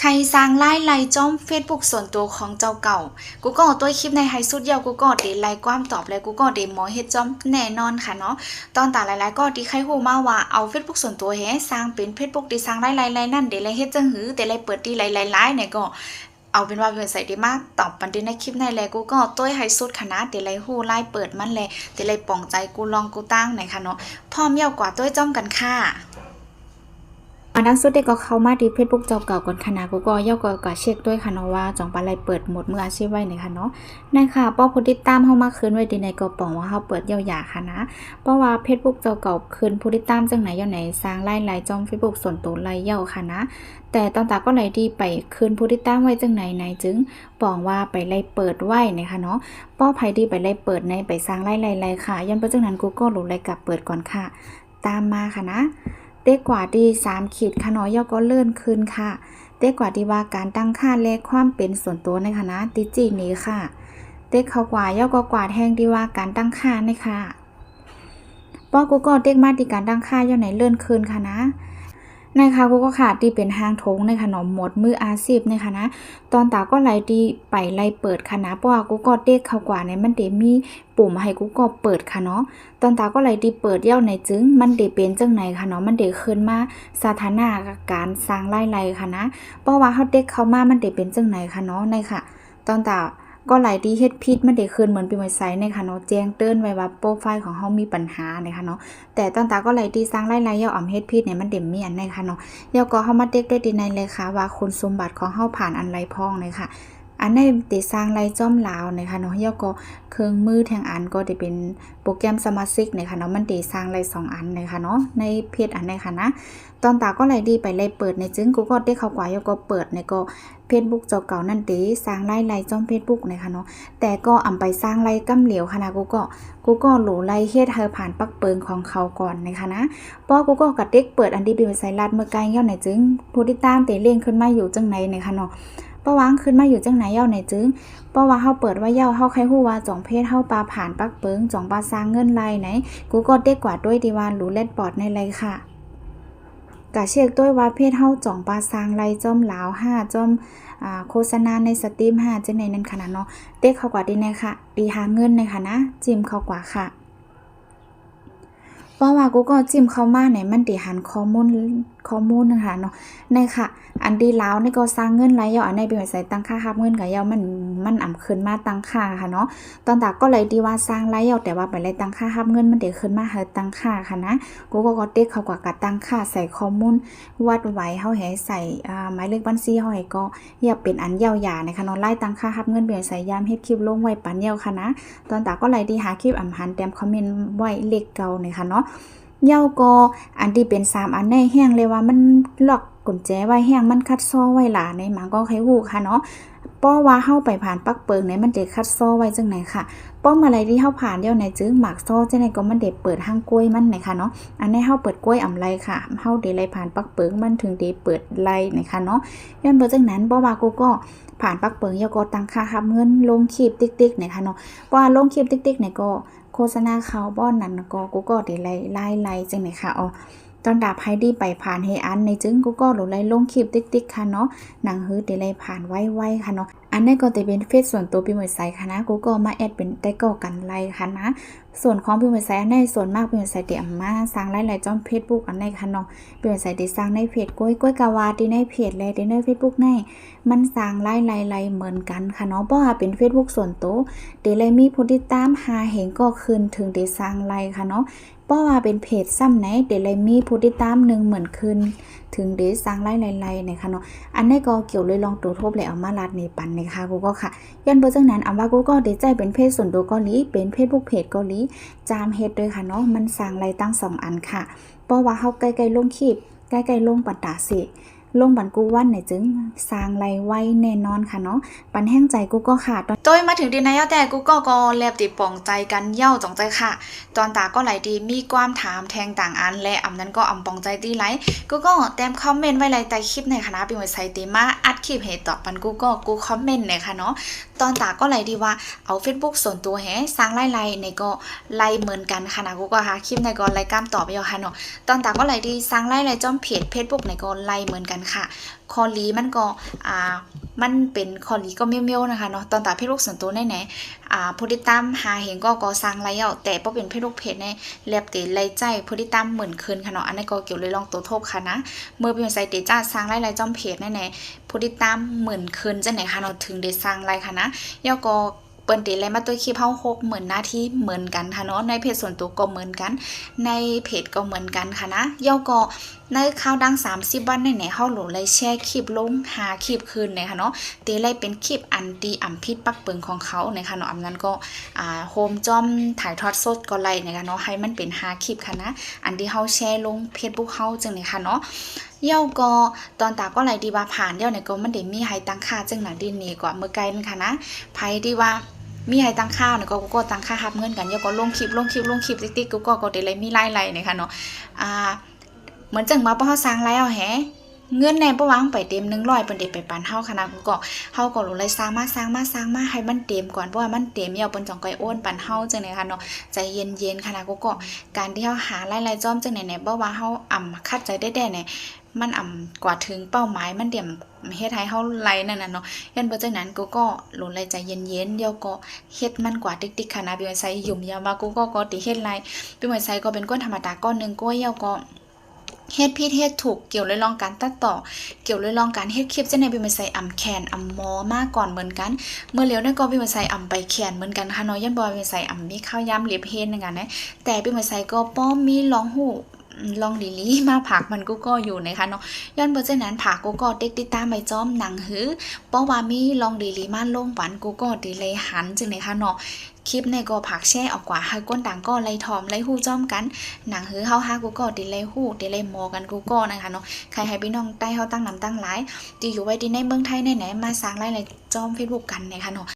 ใครสร้างไล่ไล่จ้อมเฟซบุ๊กส่วนตัวของเจ้าเก่า กูก็เอาตัวคลิปในไฮสุดเดียวกูก็เดไล่ความตอบเลยกูก็เดหมอเฮ็ดจ้อมแน่นอนค่ะเนาะ ตอนตาหลายๆก็ที่ใครฮู้มาว่าเอาเฟซบุ๊กส่วนตัวแฮสร้างเป็นเฟซบุ๊กที่สร้างไล่ไล่ไล่นั่นเดไล่เฮ็ดจังหือเดไล่เปิดที่ไล่ไล่ไล่เนี่ยก็เอาเป็นว่าเป็นใส่ด้มากตอบปันเดในคลิปในแลกูก็เอาตัวไฮสุดคณะเดี๋ยวไล่ฮู้ไล่เปิดมันแลยเดี๋ยวไล่ป่องใจกูลองกูตั้งไหนคะเนาะพร้อมเยาวกว่าตัวจ้อมกันค่ะ อันนั้นสุดเด็กก็เข้ามาที่เฟซบุ๊กเจ้าเก่าก่อนค่ะนะกูก็ย่อก็ก็เช็คด้วยค่ะเนาะว่าจองปลาไหลเปิดหมดเมื่ออาชีพไว้ในค่ะเนาะในค่ะป้อผู้ติดตามเข้ามาคืนไว้ดีในกระป๋องว่าเขาเปิดเยาวๆค่ะนะเพราะว่าเฟซบุ๊กเจ้าเก่าคืนผู้ติดตามจังไหนย่อไหนสร้างไล่ไล่จอมเฟซบุ๊กส่วนตัวไล่เย่าค่ะนะ แต่ตอนตาก็ไหลดีไปคืนผู้ติดตามไว้จังไหนไหนจึงปองว่าไปไล่เปิดไว้นะคะเนาะป้อไผดีไปไล่เปิดในไปสร้างไล่ไล่ไล่ค่ะย้อนไปจังนั้นกูก็หลุดไล่กลับเปิดก่อนค่ะ ตามมาค่ะนะ เต้กว่าดี3ขีดขนอยอก็เลื่อนขึ้นค่ะ เต้กว่าดีว่าการตั้งค่าเลขความเป็นส่วนตัวในคณะติจีนี้ค่ะ เต้เขากว่าย่อก็กว่าแทงดีว่าการตั้งค่านะค่ะป้อกูก็เต้กมาดีการตั้งค่าย่อไหนเลื่อนขึ้นค่ะนะ ในค่ะกูก็ขาดดีเป็นห้างทงในขนมหมดมืออาชีพในค่ะนะตอนตาก็ไล่ดีไปไล่เปิดค่ะนะเพราะว่ากูก็เด็กเขากว่าในมันเดมีปุ่มให้กูก็เปิดค่ะเนาะตอนตาก็ไล่ดีเปิดเย้าในจึงมันเดเป็นจังไหนค่ะเนาะมันเดขึ้นมาสถานะการสร้างไล่ไล่ค่ะนะเพราะว่าเฮาเด็กเข้ามามันเดเป็นจังไหนค่ะเนาะในค่ะ ตอนตา ก็ไหลที่เฮ็ดพิษมันเดขึ้นเหมือนเป็นไวไซต์ในคะเนาะแจ้งเตือนไว้ว่าโปรไฟล์ของเฮามีปัญหาในคะเนาะแต่ตั้งแต่ก็ไหลที่สร้างไล่ไล่เย้าอ่ำเฮ็ดพิษเนี่ยมันเดมีอันในคะเนาะเดี๋ยวก็เฮามาเด็กด้วยดีในเลยค่ะว่าคุณสมบัติของเฮาผ่านอันไรพ่องเลยค่ะ อันในติสร้างไรจ้อมลาวนะคะเนาะเดี๋ยก็เครื่องมือแทงอันก็ได้เป็นโปรแกรมสมาชิกนะคะเนาะมันติสร้างไรสองอันนะคะเนาะในเพจอันในค่ะนะตอนตาก็ไหลดีไปเลยเปิดในจึงกูก็ได้เข้ากว่าเดี๋ยก็เปิดในก็เฟซบุ๊กเจ้าเก่านั่นติสร้างไล่ไล่จ้อมเฟซบุ๊กนะคะเนาะแต่ก็อำไปสร้างไล่กำเหลียวค่ะนะกูก็กูก็โหลไล่เฮ็ดเธอผ่านปักเปิงของเขาก่อนนะคะนะป้อกูก็กระเด็กเปิดอันดีเป็นไซรัดเมื่อไกลเย่าไหนจึงผู้ที่ตามเตเลี่ยงขึ้นมาอยู่จังไหนในคะเนาะ ป้าวางขึ้นมาอยู่จังไหนเย่าไหนจึงป้าว่าเฮาเปิดว่าเย่าเฮาใครฮู้ว่าจ่องเพศเฮาปลาผ่านปักเปิงจ่องปลาสร้างเงินไรไหน กูก็เด็กกว่าด้วยดีว่าหรูเล็ดปอดในไรค่ะกะเช็คด้วยว่าเพศเฮาจ่องปลาสร้างไรจอมหลาว5จ้อมอ่าโฆษณาในสตรีม5จังไหนนั่นขนาดเนาะเด็กเขากว่าดีแน่ค่ะดีหาเงินในค่ะนะ จิมเขากว่าค่ะ เพราะว่ากูก็จิ้มเข้ามาในมันติหันข้อมูลข้อมูลนะคะเนาะในค่ะ อันดีแล้วนี่ก็สร้างเงินไรยาวอันในเป็นใส่ตั้งค่าครับเงินกับยาวมันมันอ่ำขึ้นมาตั้งค่าค่ะเนาะตอนตาก็เลยดีว่าสร้างไรยาวแต่ว่าไปเลยตั้งค่าครับเงินมันเดี๋ยวขึ้นมาเฮตั้งค่าค่ะนะกูก็ก็เด็กเขากว่ากัตั้งค่าใส่ข้อมูลวัดไว้เฮาให้ใส่อ่าหมายเลขบัญชีเฮาให้ก็อย่าเป็นอันยาวๆนะคะเนาะไล่ตั้งค่าครับเงินเป็นใส่ยามเฮ็ดคลิปลงไว้ปันเยาวค่ะนะตอนตาก็เลยดีหาคลิปอ่ำหันแต้มคอมเมนต์ไว้เลขเก่านะคะเนาะเย้าก็อันที่เป็นสามอันในแห้งเลยว่ามันล็อกกุญแจไว้แห้งมันคัดซ้อไว้หลาในหมาก็ใครฮู้ค่ะเนาะป้อว่าเฮาไปผ่านปักเปิงไหนมันได้คัดซ้อไว้จังไหนค่ะป้อมอะไรที่เฮาผ่านเดียวไหนจึงหมากซ้อจังไหนก็มันได้เปิดห้างกล้วยมันไหนค่ะเนาะอันนี้เฮาเปิดกล้วยอำไรค่ะเฮาได้ไล่ผ่านปักเปิงมันถึงได้เปิดไล่ไหนค่ะเนาะย้อนเบิ่จังนั้นบ่ว่ากูก็ผ่านปักเปิงเดี๋ยก็ตังค่ารับเงินลงคลิปติ๊กๆไหนค่ะเนาะเพราะว่าลงคลิปติ๊กๆไหนก็ โฆษณาเขาบ้อนนั้นก็กูก็ได้ไล่ไล่ไล่จังไหนค่ะอ๋อ ตอนดาบไฮดี้ไปผ่านเฮอันในจึงกูก็หลุดไล่ลงคลิปติ๊กติ๊กค่ะเนาะหนังฮือได้ไล่ผ่านไว้ๆค่ะเนาะอันนี้ก็จะเป็นเฟซส่วนตัวพี่หมวยไซค่ะนะกูก็มาแอดเป็นได้ก็กันไล่ค่ะนะส่วนของพี่หมวยไซอันในส่วนมากพี่หมวยไซเดียวมาสร้างไล่ไล่จอมเฟซบุ๊กอันในค่ะเนาะพี่หมวยไซได้สร้างในเพจกล้วยกล้วยกาวาที่ในเพจและที่ในเฟซบุ๊กในมันสร้างไล่ไล่ไล่เหมือนกันค่ะเนาะเพราะว่าเป็นเฟซบุ๊กส่วนตัวเดยวเลยมีผู้ติดตามหาเห็นก็คืนถึงได้สร้างไลค์ค่ะเนาะ เพราะว่าเป็นเพจซ้ำไหนเดยวเลยมีผู้ติดตามหนึ่งเหมือนคืนถึงเด้สร้างไล่ไล่ในค่ะเนาะอันนี้ก็เกี่ยวเลยลองตัวทบเลยเอามาลัดในปันนะคะกูก็ค่ะย้อนเบอร์จังนั้นเอาว่ากูก็เดใจเป็นเพจส่วนตัวเกาหลีเป็นเพจบุ๊กเพจเกาหลีจามเฮ็ดด้วยค่ะเนาะมันสร้างไล่ตั้งสองอันค่ะเพราะว่าเขาใกล้ๆลงคลิปใกล้ๆลงปัตตาสิ ลงบันกูวันเนี่ยจึงสร้างไรไว้แน่นอนค่ะเนาะปันแห้งใจกูก็ค่ะโดยมาถึงดีนายแต่กูก็ก็แลบติดป่องใจกันเย่าจองใจค่ะ ตอนตาก็ไหลดีมีความถามแทงต่างอัน และอำนั้นก็อำปองใจตีไหลกูก็แต้มคอมเมนต์ไว้ไรใต้คลิปในคณะเป็นไว้ใส่ตีมาอัดคลิปเหตุตอบปันกูก็กูคอมเมนต์เนี่ยค่ะเนาะ ตอนตาก็ไหลดีว่าเอา Facebook ส่วนตัวแฮสร้างไล่ไล่ในก็ไล่เหมือนกันค่ะนะกูก็หาคลิปในก็ไล่กล้ามตอบไปเอค่ะเนาะตอนตาก็ไหลดีสร้างไล่ไล่จอมเพจ Facebook ในก็ไล่เหมือนกันค่ะ คอลีมันก็อ่ามันเป็นคอลีก็เมียวๆนะคะเนาะตอนตาเพจลูกส่วนตัวแน่ๆอ่าผู้ติดตามหาเห็นก็ก็สร้างไลค์เอาแต่บ่เป็นเพจลูกเพจในแลบเตไลค์ใจผู้ติดตามหมื่นคืนค่ะเนาะอันนี้ก็เกี่ยวเลยลองตัวโทบค่ะนะเมื่อเป็นไซเตจ้าสร้างไลค์ไลค์จอมเพจแน่ๆผู้ติดตามหมื่นคืนจังไหนค่ะเนาะถึงได้สร้างไลค์ค่ะนะย่อก็เปิ้นเตไลมาตัวคลิปเฮา60,000หน้าที่เหมือนกันค่ะเนาะในเพจส่วนตัวก็เหมือนกัน ในเพจก็เหมือนกันค่ะนะย่อก็ ในข่าวดัง 30 วันในไหนๆเฮาโหลเลยแชร์คลิปลงหาคลิปคืนเนี่ยค่ะเนาะเตเลยเป็นคลิปอันตีอ่ำพิษปักเปิงของเขาเนี่ยค่ะเนาะอำนั้นก็อ่าโฮมจอมถ่ายทอดสดก็ไล่เนี่ยค่ะเนาะให้มันเป็นหาคลิปค่ะนะอันที่เฮาแชร์ลงเฟซบุ๊กเฮาจังเนี่ยค่ะเนาะเย่าก็ตอนตาก็ไหลดีว่าผ่านเย่าเนี่ยก็มันได้มีให้ตั้งค่าจังหนังดินนี่กว่าเมื่อไกลนค่ะนะไผที่ว่ามีให้ตั้งค่าเนี่ยก็ก็ก็ตั้งค่ารับเงินกันเดี๋ยวก็ลงคลิปลงคลิปลงคลิปติ๊กๆก็ก็ก็ได้เลยมีไล่ๆเนี่ยค่ะเนาะอ่า เหมือนจังมาบ่เฮาสร้างแล้วแฮเงินแน่บ่วางไปเต็ม100เปิ้นได้ไปปันเฮาคณะกูก็เฮาก็รู้เลยสร้างมาสร้างมาสร้างมาให้มันเต็มก่อนเพราะว่ามันเต็มเหี่ยวเปิ้นจองก้อยโอนปันเฮาจังได๋ค่ะเนาะใจเย็นๆคณะกูก็การที่เฮาหาหลายๆจอมจังได๋เนี่ยบ่ว่าเฮาอ่ำคัดใจได้แด่เนี่ยมันอ่ำกว่าถึงเป้าหมายมันเตรียมเฮ็ดให้เฮาไหลนั่นน่ะเนาะยันบ่จังนั้นกูก็หลนเลยใจเย็นๆเดี๋ยวก็เฮ็ดมันกว่าติ๊กๆค่ะนะพี่ไว้ใส่ยุ่มยาวมากูก็ก็ติเฮ็ดไรพี่ไว้ใส่ก็เป็นก้นธรรมดาก้อนหนึงก้อยเหี่ยวก็ เฮ็ดผิดเฮ็ดถูกเกี่ยวเลยลองการตัดต่อ เกี่ยวเลยลองการเฮ็ดคลิปจังได๋พี่ไว้ใส่อำแขนอำหมอมาก่อนเหมือนกัน เมื่อเล้วในก็บิมไว้ใส่อำไปแขนเหมือนกันค่ะน้อยยันบอยบิมไว้ใส่อำมีข้าวยำเล็บเฮ็ดนั่นกันนะแต่บิมไว้ใส่ก็ป้อมมีลองหู ลองดีลีมาผักมันกูก็อยู่นะคะเนาะย้อนเบ่จังนั้นผักกูก็เด็กติดตามไปจอมหนังหือเพราะว่ามีลองดีลีมาลงปันกูก็ดีเลยหันจึงเลยค่ะเนาะคลิปในก็ผักแช่ออกกว่าให้ก้นต่างก็ไล่ทอมไล่หู้จ้อมกัน หนังหือเฮาฮากูก็ดีเลยหู้ดีเลยโมกันกูก็นะคะเนาะใครให้พี่น้องใต้เฮาตั้งนำตั้งหลายที่อยู่ไว้ดีในเมืองไทยไหนๆมาสร้างไล่ไล่จอมเฟซบุ๊กกันนะคะเนาะ